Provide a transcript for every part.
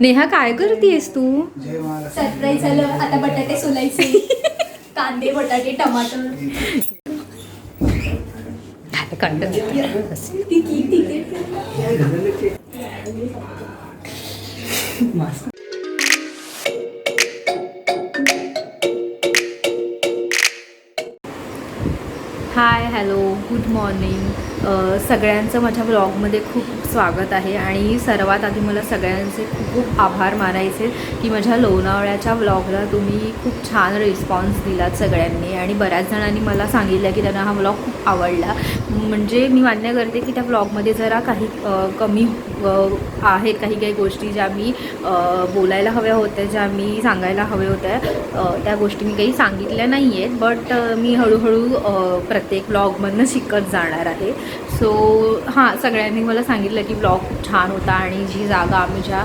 नेहा काय करतेस तू? सरप्राईज झालं. आता बटाटे सोलायचे. कांदे बटाटे टमाटर. तिकी हाय हॅलो गुड मॉर्निंग. सगळ्यांचं माझ्या ब्लॉगमध्ये खूप स्वागत आहे आणि सर्वात आधी मला सगळ्यांचे खूप खूप आभार मानायचे की माझ्या लोणावळ्याच्या ब्लॉगला तुम्ही खूप छान रिस्पॉन्स दिलात सगळ्यांनी आणि बऱ्याच जणांनी मला सांगितलं की त्यांना हा ब्लॉग खूप आवडला. म्हणजे मी मान्य करते की त्या ब्लॉगमध्ये जरा काही कमी आहेत काही काही गोष्टी ज्या मी बोलायला हव्या होत्या ज्या मी सांगायला हव्या होत्या. त्या गोष्टी मी काही सांगितल्या नाही आहेत बट मी हळूहळू प्रत्येक ब्लॉगमधनं शिकत जाणार आहे. सो हां सगळ्यांनी मला सांगितलं की ब्लॉग खूप छान होता आणि जी जागा आम्ही ज्या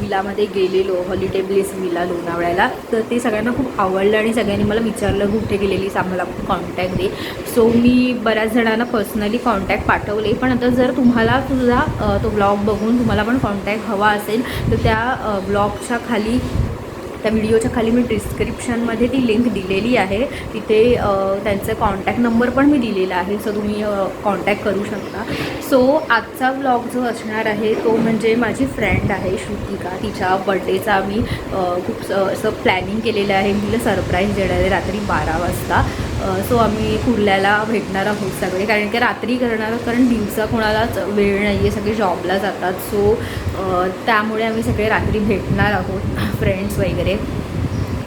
विलामध्ये गेलेलो हॉलिडे प्लेस विला लोणावळ्याला तर ते सगळ्यांना खूप आवडलं आणि सगळ्यांनी मला विचारलं कुठे गेलेलीस? आम्हाला कॉन्टॅक्ट दे. सो मी बऱ्याच जणांना पर्सनली कॉन्टॅक्ट पाठवले पण आता जर तुम्हाला तुझा तो ब्लॉग बघून तुम्हाला पण कॉन्टॅक्ट हवा असेल तर त्या ब्लॉगच्या खाली त्या व्हिडिओच्या खाली मी डिस्क्रिप्शनमध्ये ती लिंक दिलेली आहे. तिथे त्यांचा कॉन्टॅक्ट नंबर पण मी दिलेला आहे सो तुम्ही कॉन्टॅक्ट करू शकता. सो आजचा ब्लॉग जो असणार आहे तो म्हणजे माझी फ्रेंड आहे श्रुतिका. तिच्या बड्डेचा मी खूप स- असं प्लॅनिंग केलेलं आहे. तिला सरप्राईज देणार आहे रात्री बारा वाजता. सो आम्ही कुर्ल्याला भेटणार आहोत सगळे. कारण की रात्री करणार कारण दिवसा कोणालाच वेळ नाही आहे सगळे जॉबला जातात. सो त्यामुळे आम्ही सगळे रात्री भेटणार आहोत फ्रेंड्स वगैरे.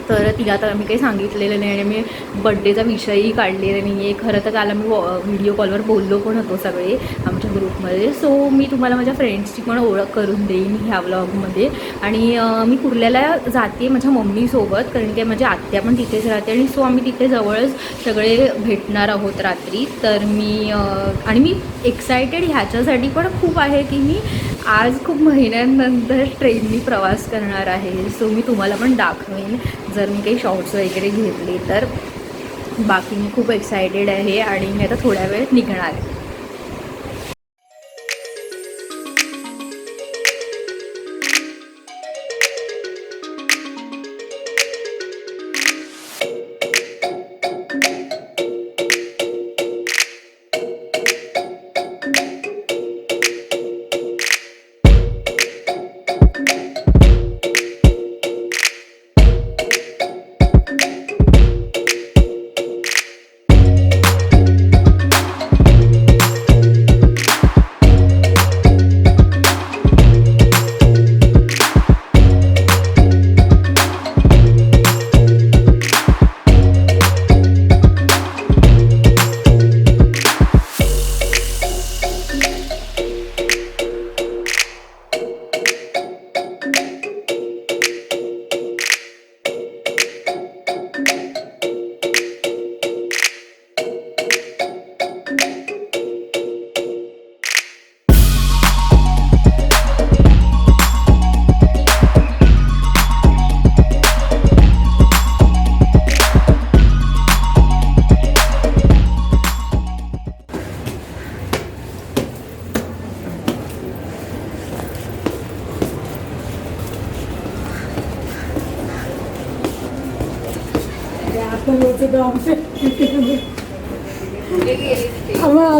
तर तिला तर आम्ही काही सांगितलेलं नाही आणि मी बड्डेचा विषयही काढलेला नाही आहे खरं तर काल आम्ही व्हिडिओ कॉलवर बोललो पण होतो सगळे आमच्या ग्रुपमध्ये सो मी तुम्हाला माझ्या फ्रेंड्सची पण ओळख करून देईन ह्या व्लॉगमध्ये आणि मी कुर्ल्याला जाते माझ्या मम्मीसोबत कारण की माझी आत्या पण तिथेच राहते आणि सो आम्ही तिथे जवळच सगळे भेटणार आहोत रात्री. तर मी आणि मी एक्सायटेड ह्याच्यासाठी पण खूप आहे की मी आज खूप महिन्यांनंतर ट्रेननी प्रवास करणार आहे. सो मी तुम्हाला पण दाखवेन. जर मी काही शॉर्ट्स वगैरे घेतले तर. बाकी मी खूप एक्सायटेड आहे आणि मी आता थोड्या वेळ निघणार आहे.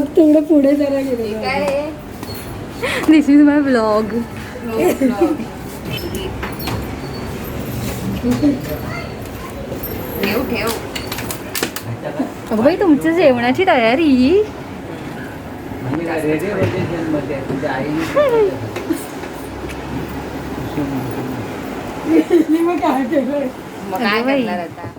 तेवढं पुढे जरा गेलो दिस इज माय ब्लॉग अगं बाई तुमच्या जेवणाची तयारी? काय. करणार आता?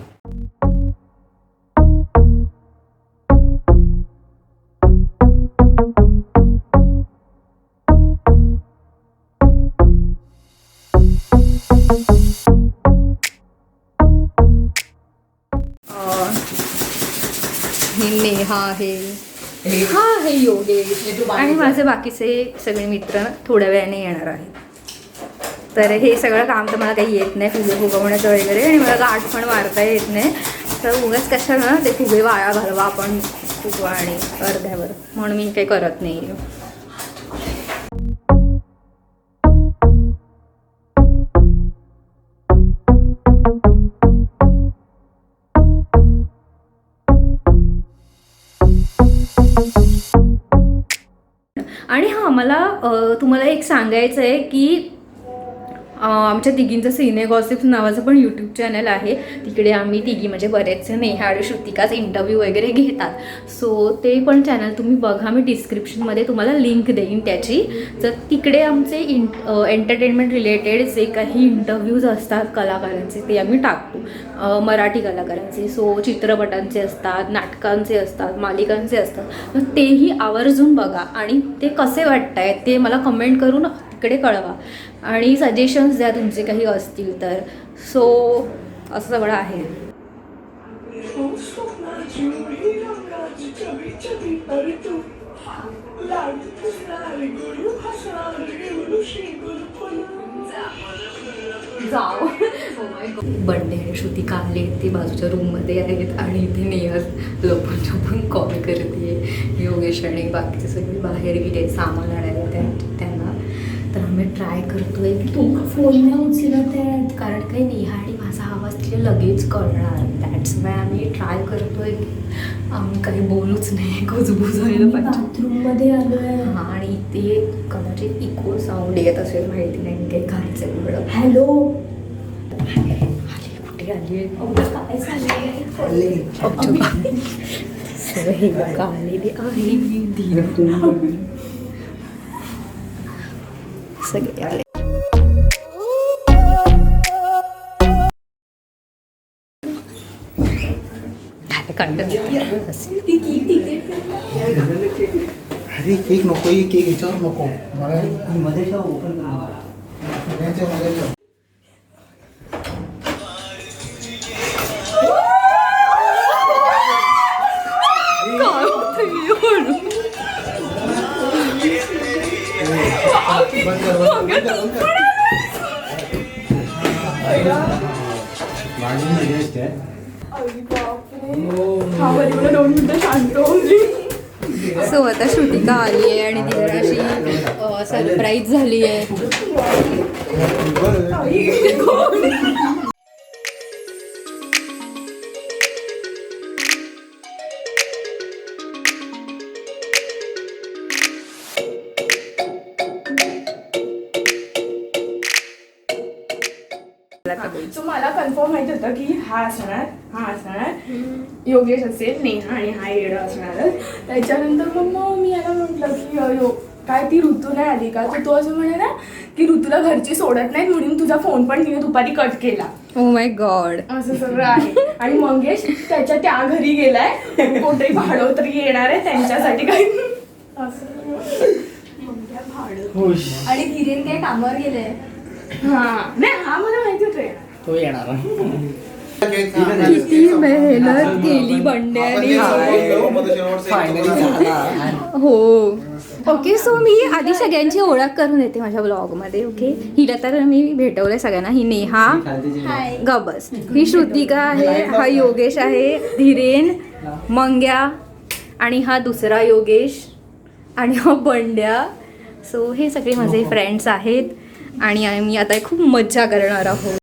हे आहे हा? हे योगेश आणि माझे बाकीचे सगळे मित्र थोड्या वेळाने येणार आहेत. तर हे सगळं काम तर मला काही येत नाही फुगे फुगवण्याचं वगैरे. आणि मला गाठ पण मारता येत नाही. तर उगाच कशाला ते फुगे वाया घालवा आपण फुगवा आणि अर्ध्यावर. म्हणून मी काही करत नाही आणि हां मला तुम्हाला एक सांगायचं आहे की आमच्या तिघींचं सिने गॉसिप्स नावाचं पण यूट्यूब चॅनल आहे. तिकडे आम्ही तिघी म्हणजे बरेचसे नेहा आणि श्रुतिकाच इंटरव्ह्यू वगैरे घेतात. सो ते पण चॅनल तुम्ही बघा. मी डिस्क्रिप्शनमध्ये तुम्हाला लिंक देईन त्याची. तर तिकडे आमचे इन एंटरटेनमेंट रिलेटेड जे काही इंटरव्ह्यूज असतात कलाकारांचे ते आम्ही टाकतो. मराठी कलाकारांचे. सो चित्रपटांचे असतात नाटकांचे असतात मालिकांचे असतात. तर तेही आवर्जून बघा. आणि ते कसे वाटत आहेत ते मला कमेंट करून इकडे कळवा. आणि सजेशन्स द्या तुमचे काही असतील तर. सो असं सगळं आहे. जाओ. Oh बड्डे आणि श्रुती आले ते बाजूच्या रूममध्ये आहेत आणि इथे नेहा लपून छपून कॉल करते. योगेश आणि बाकीचे सगळे बाहेर गेले सामान आणायला त्या- आम्ही ट्राय करतोय. की तू फोन नाही उचलत आहेत कारण काही नेहा आणि माझा आवाज तिला लगेच कळणार. दॅट्स वाय आम्ही ट्राय करतोय. की आम्ही काही बोलूच नाही कुजबुज व्हायला पाहिजे. बाथरूममध्ये आलोय. हा, आणि ते कदाचित इको साऊंड येत असेल माहिती नाही मी काही खायचं एवढं. हॅलो आली कुठे आली? काय हे बघा आलेली आहे. धीर. सगळे आले अरे केक नको ही केक ह्याच्यावर नको. मला मध्ये ठेव ओपन सगळ्यांच्या दोन मिनिटं शांत होऊन सो आता श्रुतिका आली आहे आणि ती जराशी सरप्राईज झाली आहे. बरं. सो मला कन्फर्म माहीत होतं की हा असणार हा असणार. योगेश असेल नेहा आणि हा येडं असणार. त्याच्यानंतर मग मग मी याला म्हटलं की काय ती ऋतू नाही आली का? तर तो असं म्हणे ना की ऋतूला घरची सोडत नाही म्हणून तुझा फोन पण तिने दुपारी कट केला. ओ माय गॉड असं सगळं आहे. आणि मंगेश त्याच्या त्या घरी गेलाय. कोणतरी भाडोत्री येणार आहे त्यांच्यासाठी काही. असं आणि धीरेन काय कामावर गेले हा. नाही हा मला माहिती होतं तो येणार. किती मेहनत केली बंड्याने. फायनली. झाला. हो. ओके सो मी आधी सगळ्यांची ओळख करून येते माझ्या ब्लॉगमध्ये ओके हिला तर मी भेटवलंय सगळ्यांना. ही नेहा हाय गबस. ही श्रुतिका आहे हा योगेश आहे धीरेन मंग्या आणि हा दुसरा योगेश आणि हा बंड्या. सो हे सगळे माझे फ्रेंड्स आहेत. आणि आम्ही आता खूप मज्जा करणार आहोत.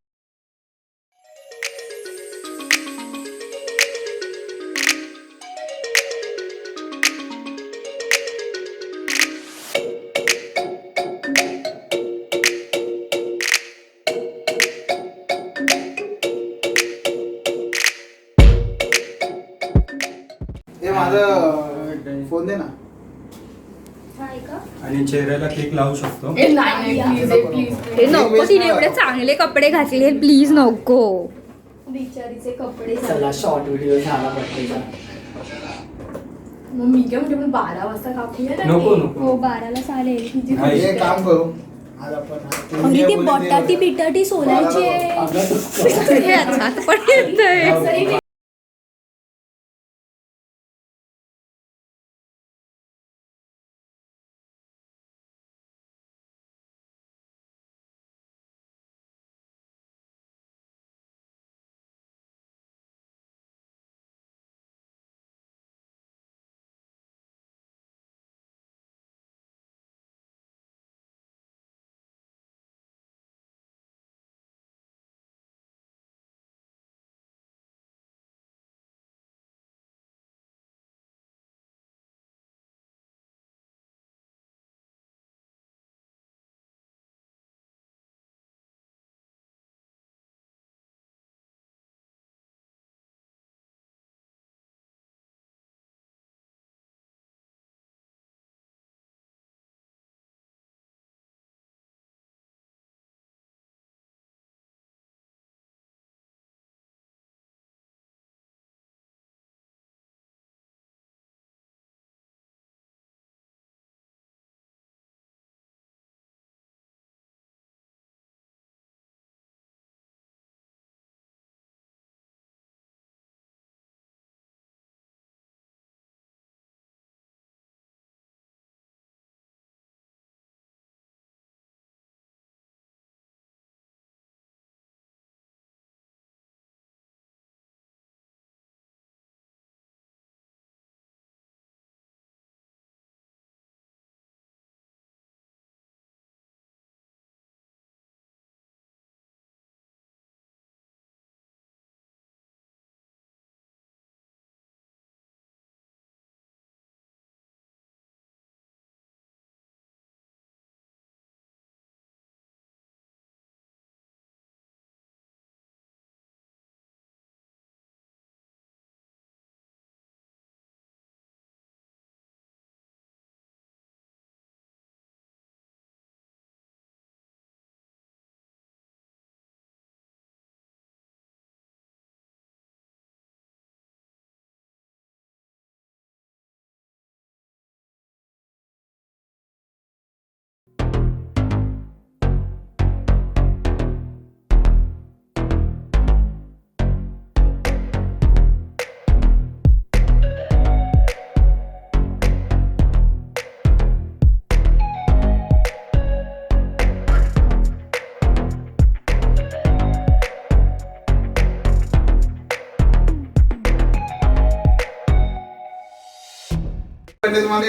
माझा फोन दे ना. आणि चेहऱ्याला केक लावू शकतो. ए, नाही नाही प्लीज प्लीज हे नको तिने एवढे चांगले कपडे घातले प्लीज नको. बिचारीचे कपडे चला शॉर्ट व्हिडिओ झाला बर्थडेचा मग मी काय म्हणते पण बारा वाजता कापूया ना नको cake. नको. हो बाराला चालेल. किती हा, हे खुश काम करू. आज आपण आज अरे ते बोलले बटाटी बिटाटी सोलायचे बाराला हे आता पण येतंय. सरी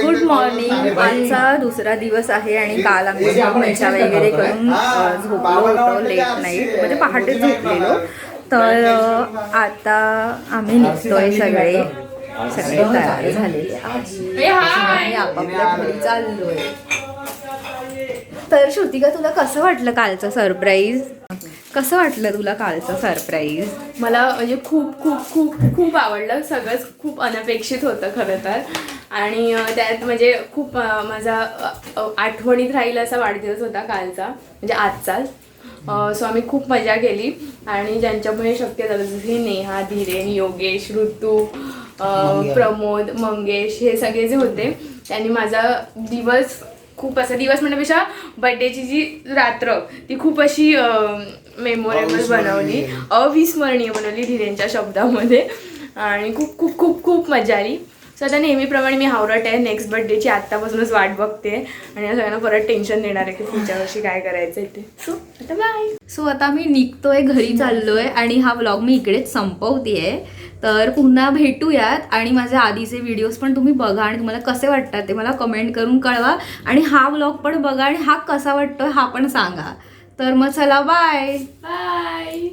गुड मॉर्निंग आजचा दुसरा दिवस आहे आणि काल आम्ही मच्छा वगैरे करून झोपलो होतो लेट नाईट म्हणजे पहाटे झोपलेलो. तर अ, आता आम्ही निघतोय सगळे. सगळे तयार झालेले आहे. आम्ही आपापल्या घरी चाललोय. तर श्रुतिका तुला कसं वाटलं कालचं सरप्राईज कसं वाटलं तुला कालचं सरप्राईज मला म्हणजे खूप खूप खूप खूप आवडलं. सगळंच खूप अनपेक्षित होतं खरं तर. आणि त्यात म्हणजे खूप माझा आठवणीत राहील असा वाढदिवस होता कालचा म्हणजे आजचाच सो आम्ही खूप मजा केली. आणि ज्यांच्यामुळे शक्य झालं जसं की नेहा धीरेन योगेश ऋतू प्रमोद मंगेश हे सगळे जे होते त्यांनी माझा दिवस खूप असा दिवस म्हणण्यापेक्षा बड्डेची जी रात्र ती खूप अशी मेमोरेबल बनवली. अविस्मरणीय बनवली धीरेंच्या शब्दामध्ये. आणि खूप खूप खूप खूप मजा आली. सो आता नेहमीप्रमाणे मी हावरट आहे. नेक्स्ट बड्डेची आत्तापासूनच वाट बघते. आणि या सगळ्यांना परत टेन्शन देणार आहे की पुढच्या वर्षी काय करायचं ते. सो आता बाय सो आता मी निघतोय घरी चाललोय आणि हा व्लॉग मी इकडेच संपवतेय. तर पुन्हा भेटूयात आणि माझे आधीचे व्हिडिओज पण तुम्ही बघा आणि तुम्हाला कसे वाटतात ते मला कमेंट करून कळवा. आणि हा व्लॉग पण बघा आणि हा कसा वाटतोय हा पण सांगा. तर मग चला बाय बाय